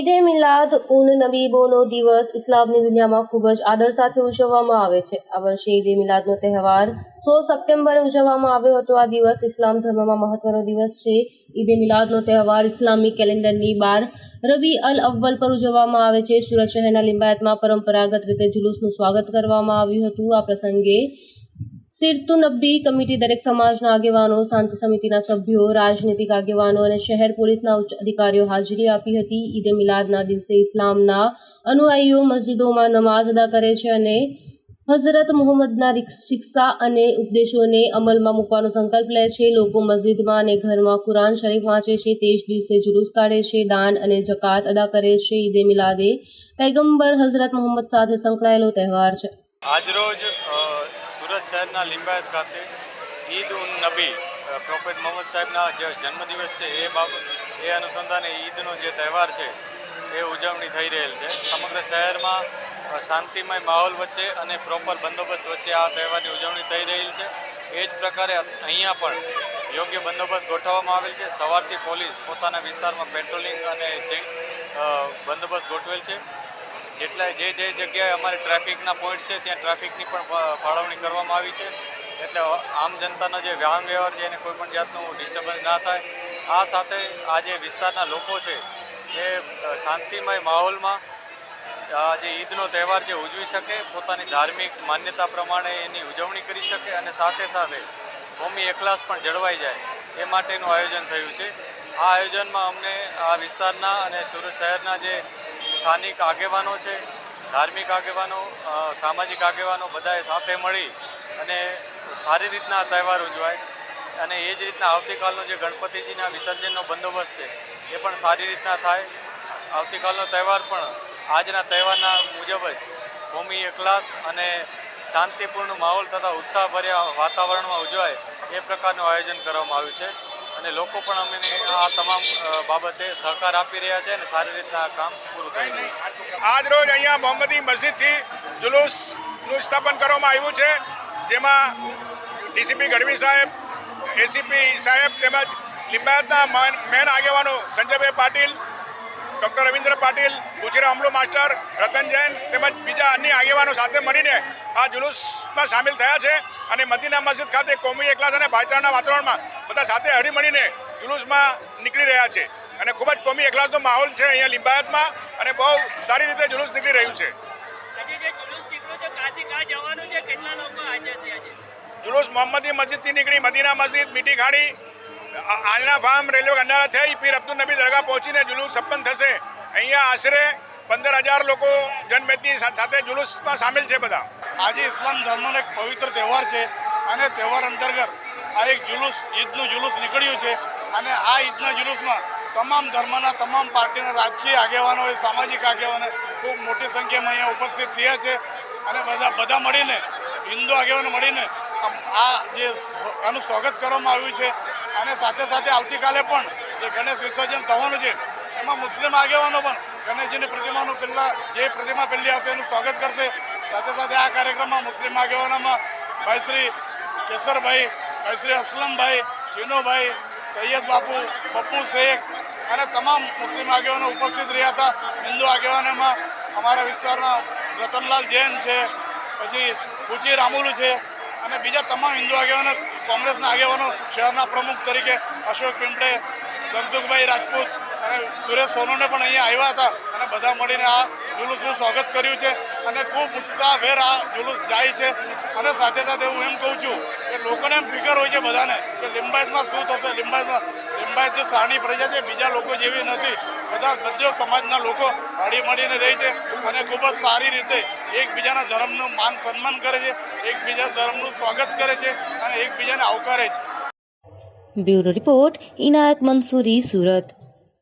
ઈદે મિલાદ ઉન નબીબોનો દિવસ ઇસ્લામની દુનિયામાં ખૂબ જ આદર સાથે ઉજવવામાં આવે છે. આ વર્ષે ઈદે મિલાદનો તહેવાર સોળ સપ્ટેમ્બરે ઉજવવામાં આવ્યો હતો. આ દિવસ ઇસ્લામ ધર્મમાં મહત્વનો દિવસ છે. ઈદે મિલાદનો તહેવાર ઇસ્લામિક કેલેન્ડરની બાર રબી અલ અવ્વલ પર ઉજવવામાં આવે છે. સુરત શહેરના લિંબાયતમાં પરંપરાગત રીતે જુલુસનું સ્વાગત કરવામાં આવ્યું હતું. આ પ્રસંગે સિરતુ નબ્બી કમિટી દરેક સમાજના આગેવાનો, શાંતિ સમિતિના સભ્યો, રાજનીતિક આગેવાનો અને શહેર પોલીસના ઉચ્ચ અધિકારીઓ હાજરી આપી હતી. ઈદે મિલાદના દિવસે ઇસ્લામના અનુયાયીઓ મસ્જિદોમાં નમાઝ અદા કરે છે અને હઝરત મોહમ્મદના શિક્ષા અને ઉપદેશોને અમલમાં મૂકવાનો સંકલ્પ લે છે. લોકો મસ્જિદમાં અને ઘરમાં કુરાન શરીફ વાંચે છે, તે જ દિવસે જુલુસ કાઢે છે, દાન અને જકાત અદા કરે છે. ઈદે મિલાદે પૈગંબર હઝરત મોહમ્મદ સાથે સંકળાયેલો તહેવાર છે. આજરોજ સુરત શહેરના લિંબાયત ખાતે ઈદ ઉન નબી પ્રોફેટ મોહમ્મદ સાહેબના જે જન્મદિવસ છે એ બાબત એ અનુસંધાને ઈદનો જે તહેવાર છે એ ઉજવણી થઈ રહેલ છે. સમગ્ર શહેરમાં શાંતિમય માહોલ વચ્ચે અને પ્રોપર બંદોબસ્ત વચ્ચે આ તહેવારની ઉજવણી થઈ રહેલ છે. એ જ પ્રકારે અહીંયા પણ યોગ્ય બંદોબસ્ત ગોઠવવામાં આવેલ છે. સવારથી પોલીસ પોતાના વિસ્તારમાં પેટ્રોલિંગ અને ચેક બંદોબસ્ત ગોઠવેલ છે. જેટલા જે જે જગ્યાએ અમારે ટ્રાફિકના પોઈન્ટ છે, ત્યાં ટ્રાફિકની પણ ફાળવણી કરવામાં આવી છે. એટલે આમ જનતાનો જે વાહન વ્યવહાર છે, એને કોઈ પણ જાતનું ડિસ્ટર્બન્સ ના થાય. આ સાથે આ જે વિસ્તારના લોકો છે, એ શાંતિમય માહોલમાં, આ જે ઈદનો તહેવાર છે ઉજવી શકે, પોતાની ધાર્મિક માન્યતા પ્રમાણે એની ઉજવણી કરી શકે અને સાથે સાથે કોમી એકલાસ પણ જળવાઈ જાય, એ માટેનું આયોજન થયું છે. આ આયોજનમાં અમને આ વિસ્તારના અને સુરત શહેરના જે સ્થાનિક આગેવાનો છે, ધાર્મિક આગેવાનો સામાજિક આગેવાનો બધાએ સાથે મળી અને સારી રીતના તહેવાર ઉજવાય. અને એ જ રીતના આવતીકાલનો જે ગણપતિજીના વિસર્જનનો બંદોબસ્ત છે, એ પણ સારી રીતના થાય. આવતીકાલનો તહેવાર પણ આજના તહેવારના મુજબ જ કોમી એકલાસ અને શાંતિપૂર્ણ માહોલ તથા ઉત્સાહભર્યા વાતાવરણમાં ઉજવાય એ પ્રકારનું આયોજન કરવામાં આવ્યું છે. અને લોકો પણ અમને આ તમામ બાબતે સહકાર આપી રહ્યા છે અને સારી રીતના કામ પૂરું રહ્યું આજ રોજ અહીંયા મોહમ્મદી મસ્જિદથી જુલુસનું સ્થાપન કરવામાં આવ્યું છે, જેમાં ડીસીપી ગઢવી સાહેબ, એસીપી સાહેબ તેમજ લિંબાયતના મેન આગેવાનો સંજયભાઈ પાટીલ ડૉક્ટર રવિન્દ્ર પાટીલ ગુજરા અમલો માસ્ટર રતન જૈન તેમજ બીજા અન્ય આગેવાનો સાથે મળીને આ જુલુસમાં સામેલ થયા છે અને મદીના મસ્જિદ ખાતે કોમી એકલાસ અને ભાઈચારાના વાતાવરણમાં બધા સાથે હળી મળીને જુલુસમાં નીકળી રહ્યા છે. અને ખૂબ જ કોમી એકલાસનો માહોલ છે અહીંયા લિંબાયતમાં અને બહુ સારી રીતે જુલુસ નીકળી રહ્યું છે. જુલુસ મોહમ્મદી મસ્જિદથી નીકળી મદીના મસ્જિદ મીઠી ખાડી આ- આંજણા ફાર્મ રેલવે ગંડારા થઈ, પીર અબ્દુલ નબી દરગાહ પહોંચીને જુલુસ સંપન્ન થશે. અહીંયા આશરે પંદર હજાર લોકો જનમેદની સાથે જુલુસમાં સામેલ છે બધા. આજે ઇસ્લામ ધર્મનો એક પવિત્ર તહેવાર છે અને તહેવાર અંતર્ગત આ એક જુલુસ, ઈદનું જુલુસ નીકળ્યું છે અને આ ઈદના જુલુસમાં તમામ ધર્મના તમામ પાર્ટીના રાજકીય આગેવાનો સામાજિક આગેવાનો ખૂબ મોટી સંખ્યામાં અહીંયા ઉપસ્થિત થયા છે અને બધા બધા મળીને, હિન્દુ આગેવાનો મળીને આ જે આનું સ્વાગત કરવામાં આવ્યું છે અને સાથે સાથે આવતીકાલે પણ જે ગણેશ વિસર્જન થવાનું છે, એમાં મુસ્લિમ આગેવાનો પણ ગણેશજીની પ્રતિમાનું પહેલાં જે પ્રતિમા પહેલી હશે એનું સ્વાગત કરશે. સાથે સાથે આ કાર્યક્રમમાં મુસ્લિમ આગેવાનોમાં ભાઈ શ્રી કેસરભાઈ ભાઈ શ્રી અસલમભાઈ ચીનુભાઈ સૈયદ બાપુ પપ્પુ શેખ અને તમામ મુસ્લિમ આગેવાનો ઉપસ્થિત રહ્યા હતા. હિન્દુ આગેવાનોમાં અમારા વિસ્તારના રતનલાલ જૈન છે, પછી ગુચી રામુલુ છે અને બીજા તમામ હિન્દુ આગેવાનો કોંગ્રેસના આગેવાનો શહેરના પ્રમુખ તરીકે અશોક પિંપળે ધનસુખભાઈ રાજપૂત અને સુરેશ સોનોને પણ અહીંયા આવ્યા હતા અને બધા મળીને આ જુલુસનું સ્વાગત કર્યું છે અને ખૂબ ઉત્સાહભેર આ જુલુસ જાય છે. અને સાથે સાથે હું એમ કહું છું કે લોકોને એમ ફિકર હોય છે બધાને કે લિંબાયતમાં શું થશે? લિંબાયતમાં, લિંબાયત જે સાણી પ્રજા છે, બીજા લોકો જેવી નથી. બધા બધો સમાજના લોકો હળી મળીને રહે છે અને ખૂબ જ સારી રીતે એકબીજાના ધર્મનું માન સન્માન કરે છે એકબીજા ધર્મનું સ્વાગત કરે છે અને એકબીજાને આવકારે છે. Bureau report, Inayat Mansuri, Surat.